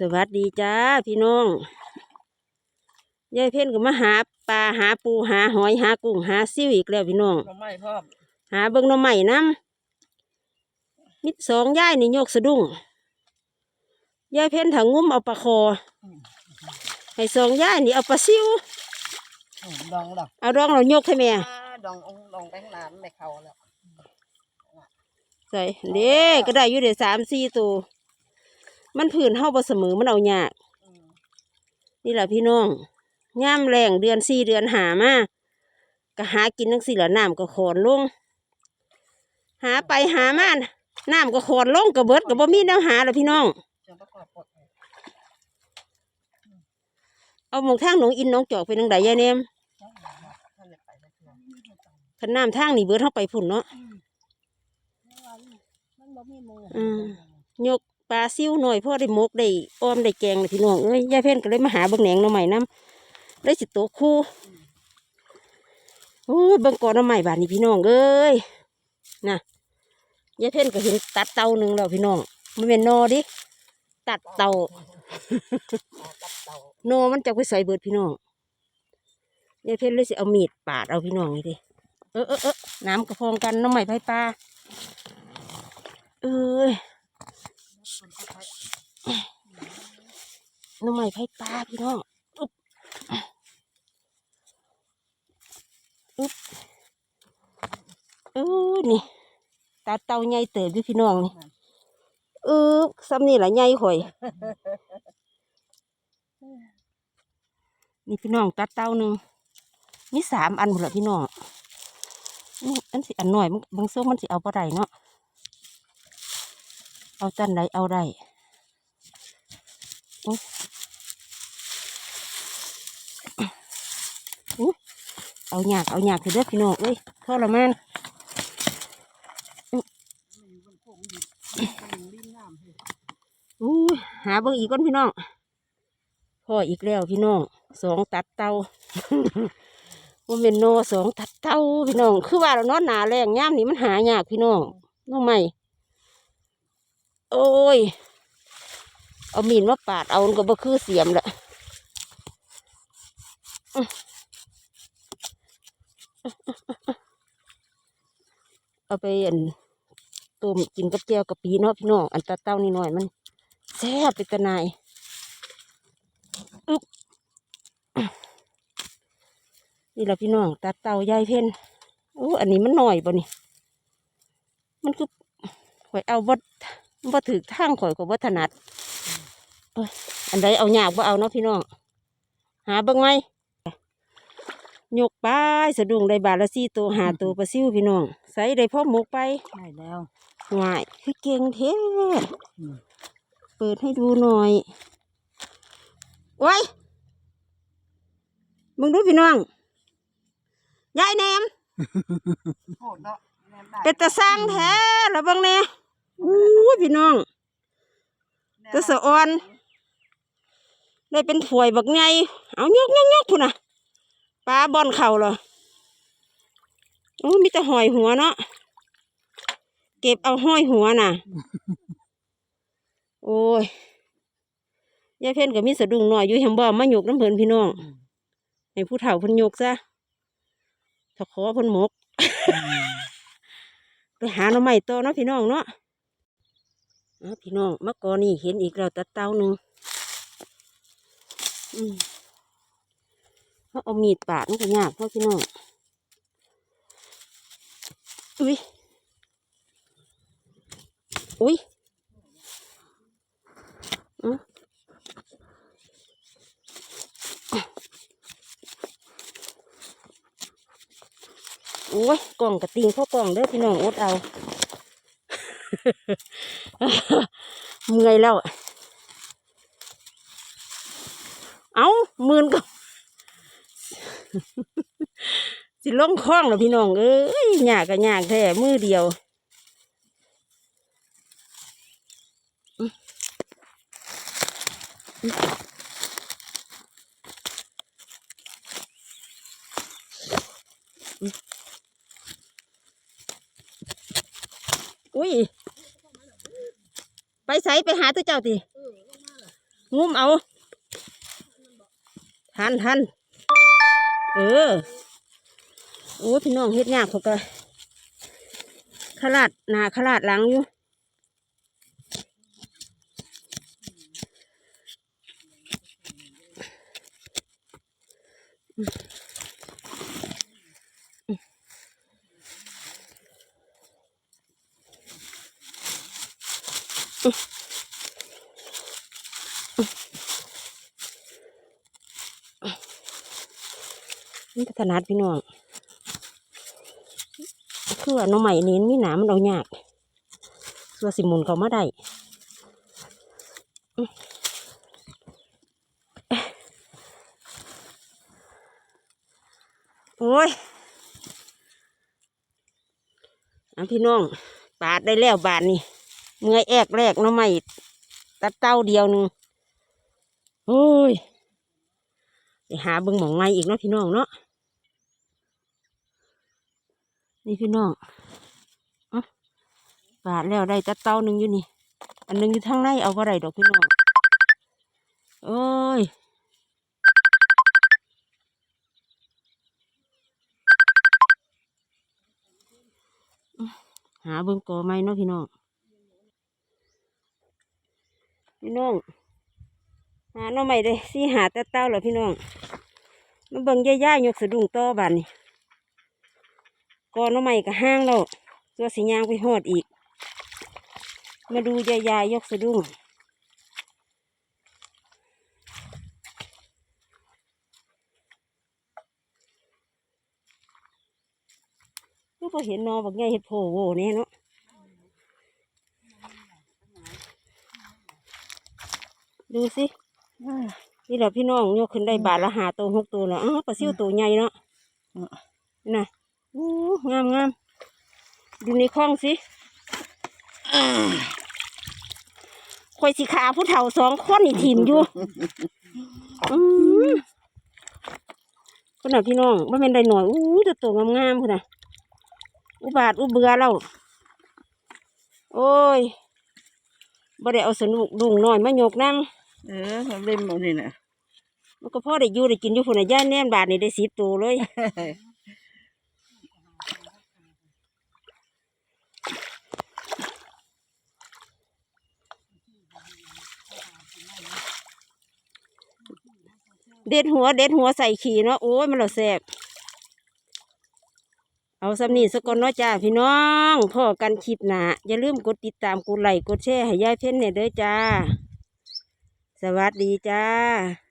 สวัสดีจ้าพี่น้องยายเพ่นก็มาหาปลาหาปูหาหอยหากุ้งหาซิวอีกแล้วพี่น้องหน่อไม้พร้อมหาเบิ่งหน่อใหม่น้ำมิดสองย่ายนี่โยกสะดุ้งยายเพ่นถังงุ้มเอาปลาคอให้สองย่ายนี่เอาปลาซิวอืมดองดอกเอาดองเราโยกให้แม่อ่าดององดองไปข้างหน้ามันไม่เข้าแล้วใส่เด้ก็ได้อยู่เดี๋ยวสามสี่ตัว มันผื่นเฮาบ่เสมอมันเอายากอืมนี่แหละพี่น้องย่ามแรงเดือนสี่เดือนหามาก็หากินทั้งสี่ละน้ำก็ขอนลง หาไปหามาน้ำก็ขอนลงก็เบิดก็บ่มีแนวหาแล้วพี่น้องเชิงประกอบปลดเลยเอาหมองทางหนองอินหน้องจอกไปทางใดยายเนมจ้าท่านเลยไปแล้วเชื่อคันน้ำทางนี่เบิดเข้าไปพุ่นเนาะมันบ่มีมืออืมยก ปลาซิ่วหน่อยพ่อได้มกได้อ้อมได้แกงเลยพี่น้องเอ้ยยายเพ่นก็เลยมาหาเบิ่งแหนงหน่อใหม่น้ำได้สิโตวคู่โอ้ยเบิ่งก่อนหน่อใหม่บาดนี้พี่น้องเอ้ยนะยายเพ่นก็เห็นตัดเตาหนึ่งแล้วพี่น้องมันเป็นนอดิตัดเตาตับเต่าโนมันจะไปใส่เบิดพี่น้องยายเพ่นเลยสิเอามีดปาดเอาพี่น้องนี่ดิเออเออเออน้ำกระพองกันน้องใหม่ไผ่ปลาเอ้ย น้องใหม่ไผ่ปลาพี่น้องอุ๊บอุ๊บเออนี่ตาเต่าใหญ่เติบอยู่พี่น้องนี่เออซ้ำนี่แหละใหญ่ข่อย นี่พี่น้องตัดเตาหนึ่งมีสามอันหมดละพี่น้องนี่อันสิอันหน่อยบางส่วนมันสิเอาบ่ได้เนาะ เอาจันใดเอาได้อุ๊ยอุ๊ยเอาหยากเอาหยากคือเด้อพี่น้องเอ้ยทรมานลิ้นงามเฮ้ยอู้ยหาเบิ่งอีกก่อนพี่น้องพ่ออีกแล้วพี่น้องสองตัดเตาว่าเป็นโนสองตัดเตาพี่น้อง คือว่าเรานอนหนาแรงย่ามนี้มันหายากพี่น้องน้องใหม่ โอ้ย เอามีดมาปาดเอานก็บ่คือเสียมละเอาไปอันต้มกินกับแก้วกับปีเนาะพี่น้องอันตาเต้านี่หน่อยมันแซ่บเป็นตะนายอึ๊บนี่แหละพี่น้องตาเต้ายายเพ่นโอ้อันนี้มันหน่อยบ่นี่มันคือข่อยเอาบ่ บ่ถือทางข่อยก็บ่ถนัดเอ้ยอันใดเอายากบ่เอาเนาะพี่น้องหาเบิ่งไหมยกไปสะดุ้งได้บาทละสี่ตัวหาตัวปลาซิวพี่น้องใส่ได้พ่อหมกไปได้แล้วหวายคือเก่งเท่อืมเปิดให้ดูหน่อยโอ้ยมึงดูพี่น้องยายแหนมโหดเนาะแม่นได้เป็นตะสร้างแท้ละเบังเนี่ย อู้ยพี่น้องตะสะออน ได้เป็นถวยบักไงเอายกยกยกพุ่นน่ะปลาบอนเข่าเหรอโอ้มีแต่หอยหัวเนาะเก็บเอาห้อยหัวน่ะ โอ้ยยายเพ่นก็มีสะดุ้งหน่อยอยู่แหงบ่มาหยกน้ำเพิ่นพี่น้องให้ผู้เฒ่าเพิ่นหยกซะถ้าขอเพิ่นหมก ไปหาหน่อไม้ต่อเนาะพี่น้องเนาะ เอาพี่น้องเมื่อก่อนนี่เห็นอีกแล้วตะเต้าหนึ่งอืมเขาเอามีดปาดมันก็ยากเนาะพี่น้องอุ้ยอุ้ยอืมโอ้ยกล่องกระติงเข้ากล่องเด้อพี่น้องอดเอา เมื่อยแล้ว เอามื่นก็สิล่องคล้องแล้วพี่น้อง เอ้ยยากก็ยากแท้มือเดียวอุ้ย ไปใส่ไปหาตัวเจ้าติงุ้มเอาทันทันเออ โอ้พี่น้องเฮ็ดยากเขาก็ขลาดหนาขลาดหลังอยู่มั นถนัดพี่น้องคือว่าหน้องใหม่นี้มีหนามมันเอายากส่วนสิหมุนเขามาได้โอ้ยอันพี่น้องปาดได้แล้วบาทนี่เมื่อยแอกแรกหน้องใหม่ตัดเต้าเดียวหนึ่งโอ้ยไปหาเบิ่งหมองไม้อีกเนาะพี่น้องเนาะ นี่พี่น้องอะบาดแล้วได้ตะเต้าหนึ่งอยู่นี่ อันนึงอยู่ทางในเอาก็ได้ดอกพี่น้องโอ้ยหาเบิ่งกอไม้เนาะพี่น้อง พี่น้อง หาหน่อไม้เลยสิหาแต่เต้าเหรอพี่น้อง มาเบิ่งย่ายๆยกสะดุ้งต่อบานนี่ ก่อนหน้ำใหม่ก็ห้างแล้วตัวสียางไปหอดอีก มาดูยายายยกสะดุ้งก็พอเห็นนอบักใหญ่เห็ดโผล่โหเนี่ยเนาะดูสินี่แหละพี่น้องยกขึ้นได้บาทละหาตัวหกตัวแล้วอ้าวปลาซิวตัวใหญ่เนาะน่ะ อู้งามงามดูในคลองสิอ่าคอยสิขาผู้เฒ่าสองคนนี่ถิ่มอยู่อืมคนน่ะพี่น้องว่าเป็นได้หน่อยอู้จะตัวงามๆคนน่ะอุบาทอุเบือเราโอ้ยบ่ได้เอาสนุกดุงหน่อยมายกนั่งเออเขาเล่นหมดนี่นะมันก็พ่อได้อยู่ได้กินอยู่คนน่ะย่าแน่นบาทนี่ได้สิบตัวเลย เด็ดหัวเด็ดหัวใส่ขี่เนาะโอ้ยมันเราแสบเอาสำนีสกอนเนาะจ้าพี่น้องพ่อกันคลิปหนาอย่าลืมกดติดตามกดไลค์กดแชร์ให้ยายเพ่นเนี่ยเด้อจ้า สวัสดีจ้า